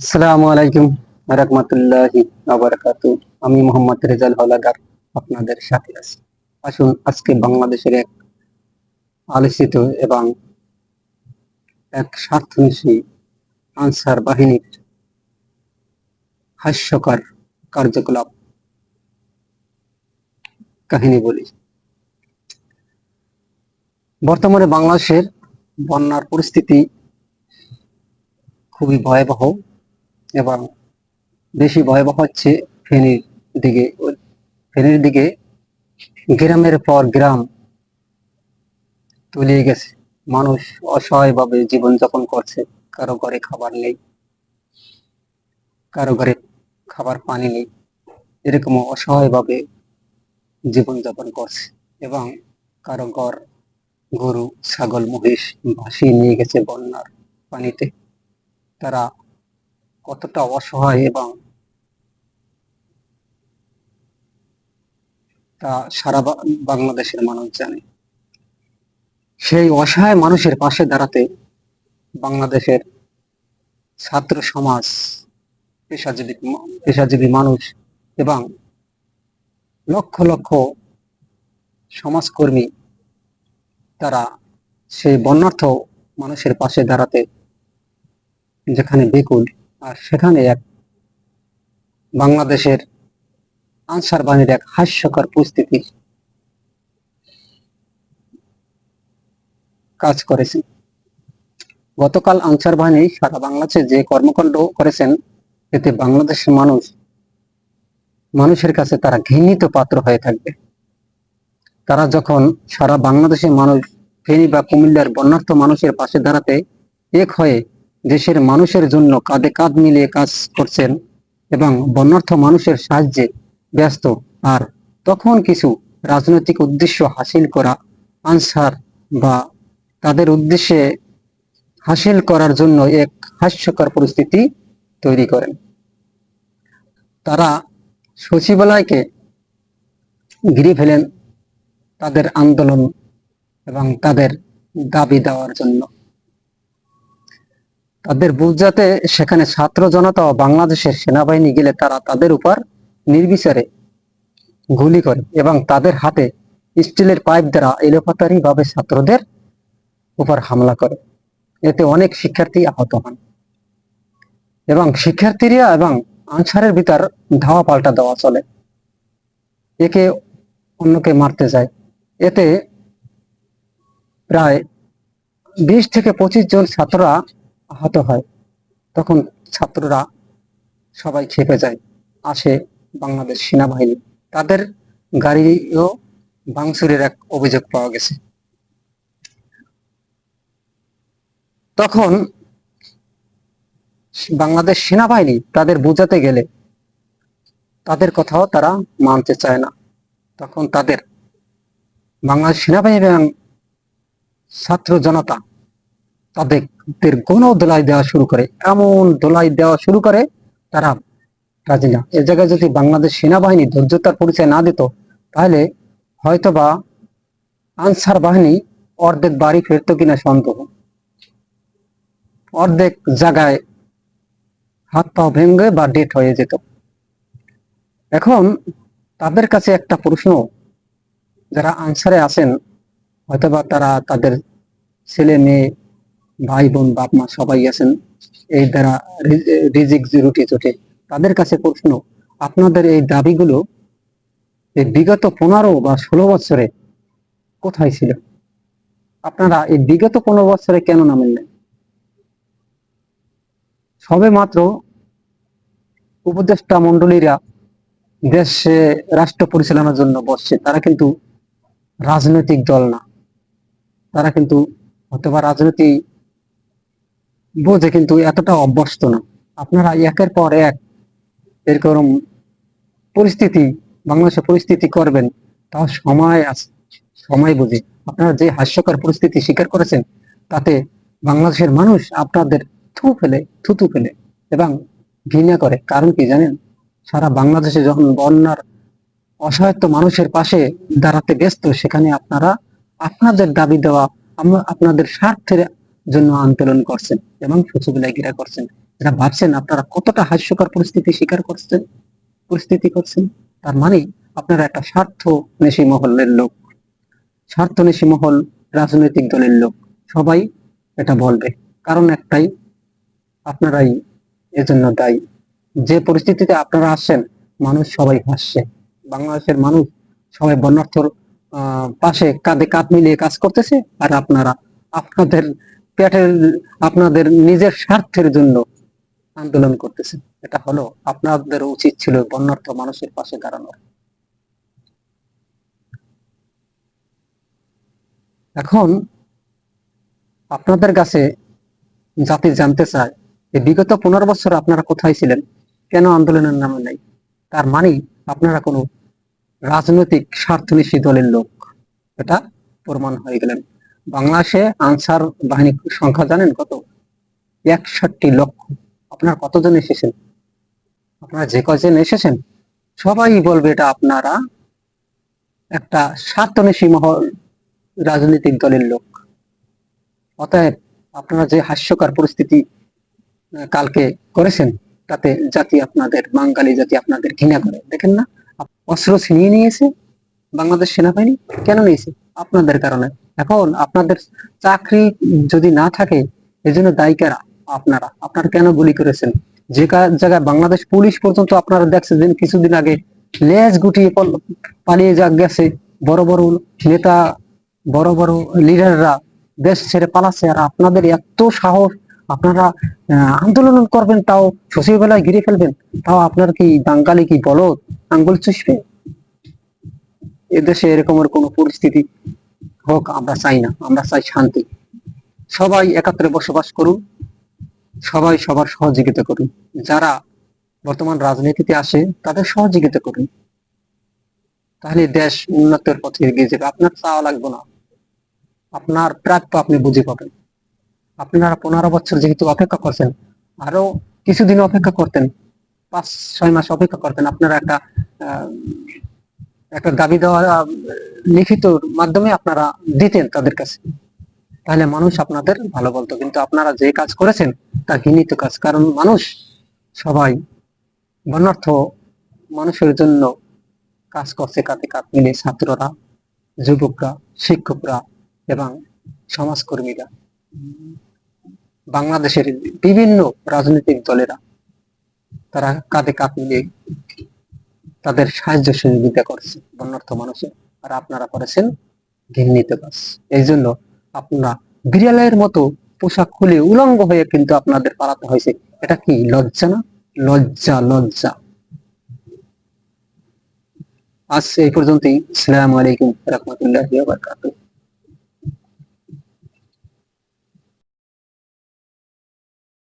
আসসালামু আলাইকুম রহমতুল্লাহি আবরকাতু আমি মোহাম্মদ রেজাল হলাদার, আপনাদের সাথে আছি। আসুন, আজকে বাংলাদেশের এক আলোচিত এবং এক স্বার্থনীতি আনসার বাহিনীর হাস্যকর কার্যকলাপ কাহিনী বলি। বর্তমানে বাংলাদেশের বন্যার পরিস্থিতি খুবই ভয়াবহ। এবং বেশি ভয়াবহ হচ্ছে ফেনীর দিকে। ফেনীর দিকে গ্রামের পর গ্রাম তলিয়ে গেছে। মানুষ অসহায়ভাবে জীবনযাপন করছে। কারও ঘরে খাবার নেই, কারও ঘরে খাবার পানি নেই। এরকম অসহায়ভাবে জীবনযাপন করছে এবং কারও ঘর, গরু, ছাগল, মহিষ ভাসিয়ে নিয়ে গেছে বন্যার পানিতে। তারা কতটা অসহায় এবং তা সারা বাংলাদেশের মানুষ জানে। সেই অসহায় মানুষের পাশে দাঁড়াতে বাংলাদেশের ছাত্র সমাজ, পেশাজীবী পেশাজীবী মানুষ এবং লক্ষ লক্ষ সমাজকর্মী, তারা সেই বন্যার্থ মানুষের পাশে দাঁড়াতে যেখানে বেকুল। আর সেখানে এক বাংলাদেশের আনসার বাহিনীর এক হাস্যকর পরিস্থিতি কাজ করেছেন গতকাল আনসার বাহিনী সারা বাংলাদেশে যে কর্মকাণ্ড করেছেন, এতে বাংলাদেশের মানুষ, মানুষের কাছে তারা ঘৃণিত পাত্র হয়ে থাকবে। তারা যখন সারা বাংলাদেশের মানুষ ফেনী বা কুমিল্লার বন্যার্থ মানুষের পাশে দাঁড়াতে এক হয়ে দেশের মানুষের জন্য কাঁধে কাঁধ মিলিয়ে কাজ করছেন এবং বন্যার্থ মানুষের সাহায্যে ব্যস্ত। আর তখন কিছু রাজনৈতিক উদ্দেশ্য হাসিল করা, আনসার বা তাদের উদ্দেশ্যে হাসিল করার জন্য এক হাস্যকর পরিস্থিতি তৈরি করেন। তারা সচিবালয়কে ঘিরে ফেলেন তাদের আন্দোলন এবং তাদের দাবি দেওয়ার জন্য। তাদের বুঝাতে সেখানে ছাত্র জনতা ও বাংলাদেশের সেনাবাহিনী গেলে তারা তাদের উপর নির্বিচারে গুলি করে এবং তাদের হাতে স্টিলের পাইপ দ্বারা এলোপাতারি ভাবে ছাত্রদের উপর হামলা করে। এতে অনেক শিক্ষার্থী আহত হন। এবং শিক্ষার্থীরা এবং আনসারের ভিতর ধাওয়া পাল্টা দেওয়া চলে। একে অন্যকে মারতে যায়। এতে প্রায় বিশ থেকে পঁচিশ জন ছাত্ররা আহত হয়। তখন ছাত্ররা সবাই খেপে যায়, আসে বাংলাদেশ সেনাবাহিনী। তাদের গাড়িও ভাঙচুরের এক অভিযোগ পাওয়া গেছে। তখন বাংলাদেশ সেনাবাহিনী তাদের বোঝাতে গেলে তাদের কথাও তারা মানতে চায় না। তখন তাদের বাংলাদেশ সেনাবাহিনী এবং ছাত্র জনতা তাদের গণ দোলাই দেওয়া শুরু করে, এমন দোলাই দেওয়া শুরু করে তারা রাজি না। এ জায়গায় যদি বাংলাদেশ সেনাবাহিনী ধৈর্যতার পরিচয় না দিত, তাহলে হয়তোবা আনসার বাহিনী অর্ধেক বাড়ি ফিরতো কিনা সন্দেহ। অর্ধেক জায়গায় হাত পা ভেঙে বা ডেট হয়ে যেত। এখন তাদের কাছে একটা প্রশ্ন, যারা আনসারে আছেন, হয়তোবা তারা তাদের ছেলে মেয়ে ভাই বোন বাপ মা সবাই আছেন এই দ্বারা রিজিক রুটি চটে তাদের কাছে প্রশ্ন, আপনাদের এই দাবিগুলো এই বিগত পনেরো বা ষোলো বছরে কোথায় ছিল? আপনারা এই বিগত পনেরো বছরে কেন নামেন নাই? সবে মাত্র উপদেষ্টা মন্ডলীরা দেশে রাষ্ট্র পরিচালনার জন্য বসছে। তারা কিন্তু রাজনৈতিক দল না। তারা কিন্তু অথবা রাজনীতি বোঝে, কিন্তু এতটা অভ্যস্ত না। আপনারা একের পর এক এরকম পরিস্থিতি, বাংলাদেশের পরিস্থিতি করবেন, তা সময় সময় বুঝে। আপনারা যে হাস্যকর পরিস্থিতি স্বীকার করেছেন, তাতে বাংলাদেশের মানুষ আপনাদের থু ফেলে, থুতু ফেলে এবং ঘৃণা করে। কারণ কি জানেন? সারা বাংলাদেশে যখন বন্যার অসহায়ত্ব মানুষের পাশে দাঁড়াতে ব্যস্ত, সেখানে আপনারা আপনাদের দাবি দেওয়া আপনাদের স্বার্থের জন্য আন্দোলন করছেন এবং সচিবালয় করছেন। এটা ভাবছেন আপনারা কতটা হাস্যকর পরিস্থিতি স্বীকার করছেন, পরিস্থিতি করছেন। তার মানে আপনারা একটা স্বার্থ নেশি মহলের লোক স্বার্থ নেশি মহল, রাজনৈতিক দলের লোক। সবাই এটা বলবে। কারণ একটাই, আপনারাই এজন্য দায়ী। যে পরিস্থিতিতে আপনারা আসছেন, মানুষ সবাই হাসছে। বাংলাদেশের মানুষ সবাই বন্যার্থর পাশে কাঁধে কাঁধ মিলিয়ে কাজ করতেছে। আর আপনারা, আপনাদের পেটের আপনাদের নিজের স্বার্থের জন্য আন্দোলন করতেছে এটা হলো আপনাদের উচিত ছিল বন্যার্থ মানুষের পাশে দাঁড়ানোর। এখন আপনাদের কাছে জাতি জানতে চায় যে বিগত পনেরো বছর আপনারা কোথায় ছিলেন, কেন আন্দোলনের নামে নাই? তার মানে আপনারা কোনো রাজনৈতিক স্বার্থনিশী দলের লোক। এটা প্রমাণ হয়ে গেলেন। বাংলাদেশে আনসার বাহিনীর সংখ্যা জানেন কত? একষট্টি লক্ষ। আপনারা কতজন এসেছেন? আপনারা যে কজন এসেছেন, সবাই বলবে এটা আপনারা। একটা স্বার্থনিশী মহল রাজনৈতিক দলের লোক। অতএব আপনারা যে হাস্যকর পরিস্থিতি কালকে করেছেন, তাতে জাতি আপনাদের, বাঙালি জাতি আপনাদের ঘৃণা করে। দেখেন না, অস্ত্র ছিনিয়ে নিয়েছে বাংলাদেশ সেনাবাহিনী। কেন নিয়েছে? আপনাদের কারণে। এখন আপনাদের চাকরি যদি না থাকে, এজন্য দায়ী কারা? আপনারা। আপনারা কেন গুলি করেছেন? যে জায়গায় বাংলাদেশ পুলিশ পর্যন্ত আপনারা দেখছেন কিছুদিন আগে লেজ গুটিয়ে পালিয়ে যা গেছে। বড় বড় নেতা, বড় বড় লিডাররা দেশ ছেড়ে পালাচ্ছে। আর আপনাদের এত সাহস, আপনারা আন্দোলন করবেন তাও সচিবালয় ঘিরে ফেলবেন, তাও আপনার কি বাঙালি কি বলদ? আঙ্গুল চুষবে? এদেশে এরকমের কোনো পরিস্থিতি হোক, আমরা চাই না, আমরা চাই শান্তি। সবাই একাত্রে বসবাস করুন, সবাই সবার সহযোগিতা করুন। যারা বর্তমান রাজনীতিতে আসে, তাদের সহযোগিতা করুন। তাহলে দেশ উন্নতের পথে এগিয়ে যাবে। আপনার চাওয়া লাগবে না। আপনার প্রাপ্য আপনি বুঝে পাবেন। আপনারা পনেরো বছর যেহেতু অপেক্ষা করছেন আরও কিছুদিন অপেক্ষা করতেন, পাঁচ, ছয় মাস অপেক্ষা করতেন, আপনারা একটা একটা দাবি দেওয়া লিখিত মাধ্যমে আপনারা দিতেন তাদের কাছে। তাহলে মানুষ আপনাদের ভালো বলতো, কিন্তু আপনারা যে কাজ করেছেন, তা ঘৃণিত কাজ। কারণ মানুষ সবাই বর্ণার্থ মানুষের জন্য কাজ করছে কাতে কাত মিলে ছাত্ররা, যুবকরা, শিক্ষকরা এবং সমাজকর্মীরা। বাংলাদেশের বিভিন্ন রাজনৈতিক দলেরা তারা কাঁধে কাঁধ মিলিয়ে তাদের সাহায্য সহযোগিতা করছে বন্যার্থ মানুষের আর আপনারা করেছেন ঘৃণিত কাজ। এই জন্য আপনারা বিড়ালের মতো পোশাক খুলে উলঙ্গ হয়ে কিন্তু আপনাদের পালাতে হয়েছে। এটা কি লজ্জা না? লজ্জা লজ্জা। আজ এই পর্যন্তই। সালামু আলাইকুম রহমতুল্লাহ